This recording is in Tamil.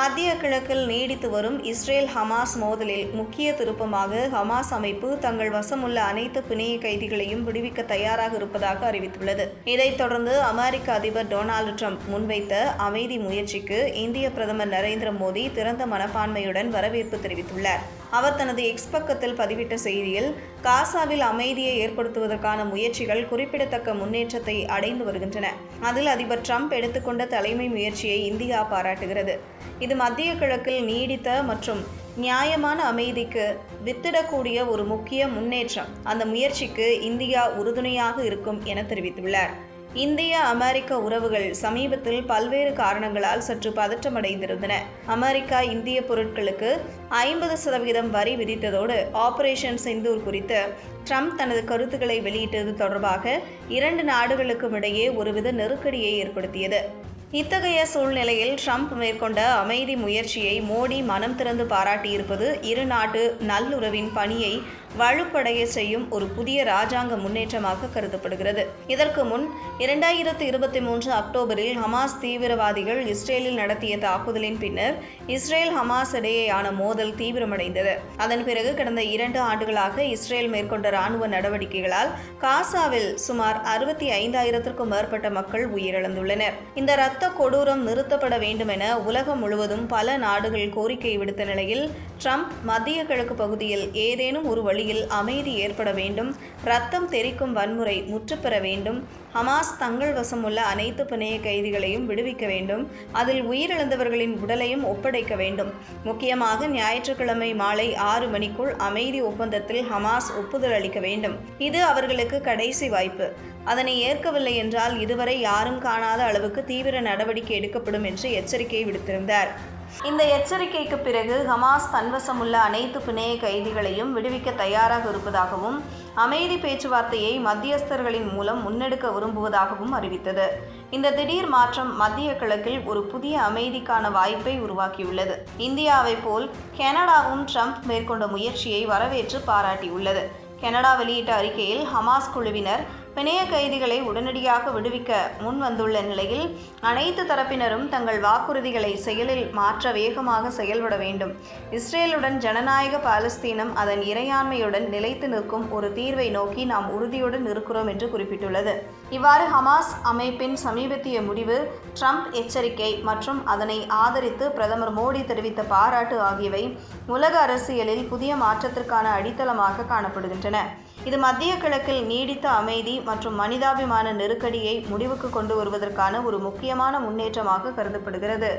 மத்திய கிழக்கில் நீடித்து வரும் இஸ்ரேல் ஹமாஸ் மோதலில் முக்கிய திருப்பமாக ஹமாஸ் அமைப்பு தங்கள் வசமுள்ள அனைத்து பிணைய கைதிகளையும் விடுவிக்க தயாராக இருப்பதாக அறிவித்துள்ளது. இதைத் தொடர்ந்து அமெரிக்க அதிபர் டொனால்டு ட்ரம்ப் முன்வைத்த அமைதி முயற்சிக்கு இந்திய பிரதமர் நரேந்திர மோடி திறந்த மனப்பான்மையுடன் வரவேற்பு தெரிவித்துள்ளார். அவர் தனது எக்ஸ் பக்கத்தில் பதிவிட்ட செய்தியில் காசாவில் அமைதியை ஏற்படுத்துவதற்கான முயற்சிகள் குறிப்பிடத்தக்க முன்னேற்றத்தை அடைந்து வருகின்றன. அதில் அதிபர் ட்ரம்ப் எடுத்துக்கொண்ட தலைமை முயற்சியை இந்தியா பாராட்டுகிறது. இது மத்திய கிழக்கில் நீடித்த மற்றும் நியாயமான அமைதிக்கு வித்திடக்கூடிய ஒரு முக்கிய முன்னேற்றம். அந்த முயற்சிக்கு இந்தியா உறுதுணையாக இருக்கும் என தெரிவித்துள்ளார். இந்திய அமெரிக்க உறவுகள் சமீபத்தில் பல்வேறு காரணங்களால் சற்று பதற்றமடைந்திருந்தன. அமெரிக்கா இந்திய பொருட்களுக்கு ஐம்பது சதவீதம் வரி விதித்ததோடு ஆபரேஷன் சிந்தூர் குறித்து ட்ரம்ப் தனது கருத்துக்களை வெளியிட்டது தொடர்பாக இரண்டு நாடுகளுக்கும் இடையே ஒருவித நெருக்கடியை ஏற்படுத்தியது. இத்தகைய சூழ்நிலையில் ட்ரம்ப் மேற்கொண்ட அமைதி முயற்சியை மோடி மனம் திறந்து பாராட்டியிருப்பது இரு நாட்டு நல்லுறவின் பணியை வலுப்படைய செய்யும் ஒரு புதிய ராஜாங்க முன்னேற்றமாக கருதப்படுகிறது. இதற்கு முன் இரண்டாயிரத்து இருபத்தி மூன்று அக்டோபரில் ஹமாஸ் தீவிரவாதிகள் இஸ்ரேலில் நடத்திய தாக்குதலின் பின்னர் இஸ்ரேல் ஹமாஸ் இடையேயான மோதல் தீவிரமடைந்தது. அதன் பிறகு கடந்த இரண்டு ஆண்டுகளாக இஸ்ரேல் மேற்கொண்ட ராணுவ நடவடிக்கைகளால் காசாவில் சுமார் அறுபத்தி ஐந்தாயிரத்திற்கும் மேற்பட்ட மக்கள் உயிரிழந்துள்ளனர். இந்த இரத்த கொடூரம் நிறுத்தப்பட வேண்டும் என உலகம் முழுவதும் பல நாடுகள் கோரிக்கை விடுத்த நிலையில் ட்ரம்ப் மத்திய கிழக்கு பகுதியில் ஏதேனும் ஒரு வழியில் அமைதி ஏற்பட வேண்டும். ரத்தம் தெரிக்கும் வன்முறை முற்றுப்பெற வேண்டும். ஹமாஸ் தங்கள் வசமுள்ள அனைத்து பிணைய கைதிகளையும் விடுவிக்க வேண்டும். அதில் உயிரிழந்தவர்களின் உடலையும் ஒப்படைக்க வேண்டும். முக்கியமாக ஞாயிற்றுக்கிழமை மாலை ஆறு மணிக்குள் அமைதி ஒப்பந்தத்தில் ஹமாஸ் ஒப்புதல் அளிக்க வேண்டும். இது அவர்களுக்கு கடைசி வாய்ப்பு. அதனை ஏற்கவில்லை என்றால் இதுவரை யாரும் காணாத அளவுக்கு தீவிர நடவடிக்கை எடுக்கப்படும் என்று எச்சரிக்கை விடுத்திருந்தார். இந்த எச்சரிக்கைக்கு பிறகு ஹமாஸ் தன்வசமுள்ள அனைத்து பிணைய கைதிகளையும் விடுவிக்க தயாராக இருப்பதாகவும் அமைதி பேச்சுவார்த்தையை மத்தியஸ்தர்களின் மூலம் முன்னெடுக்க விரும்புவதாகவும் அறிவித்தது. இந்த திடீர் மாற்றம் மத்திய கிழக்கில் ஒரு புதிய அமைதிக்கான வாய்ப்பை உருவாக்கியுள்ளது. இந்தியாவை போல் கனடாவும் ட்ரம்ப் மேற்கொண்ட முயற்சியை வரவேற்று பாராட்டியுள்ளது. கனடா வெளியிட்ட அறிக்கையில் ஹமாஸ் குழுவினர் பிணைய கைதிகளை உடனடியாக விடுவிக்க முன் வந்துள்ள நிலையில் அனைத்து தரப்பினரும் தங்கள் வாக்குறுதிகளை செயலில் மாற்ற வேகமாக செயல்பட வேண்டும். இஸ்ரேலுடன் ஜனநாயக பாலஸ்தீனம் அதன் இறையாண்மையுடன் நிலைத்து நிற்கும் ஒரு தீர்வை நோக்கி நாம் உறுதியுடன் இருக்கிறோம் என்று குறிப்பிட்டுள்ளது. இவ்வாறு ஹமாஸ் அமைப்பின் சமீபத்திய முடிவு ட்ரம்ப் எச்சரிக்கை மற்றும் அதனை ஆதரித்து பிரதமர் மோடி தெரிவித்த பாராட்டு ஆகியவை உலக அரசியலில் புதிய மாற்றத்திற்கான அடித்தளமாக காணப்படுகின்றன. இது மத்திய கிழக்கில் நீடித்த அமைதி மற்றும் மனிதாபிமான நெருக்கடியை முடிவுக்கு கொண்டு வருவதற்கான ஒரு முக்கியமான முன்னேற்றமாக கருதப்படுகிறது.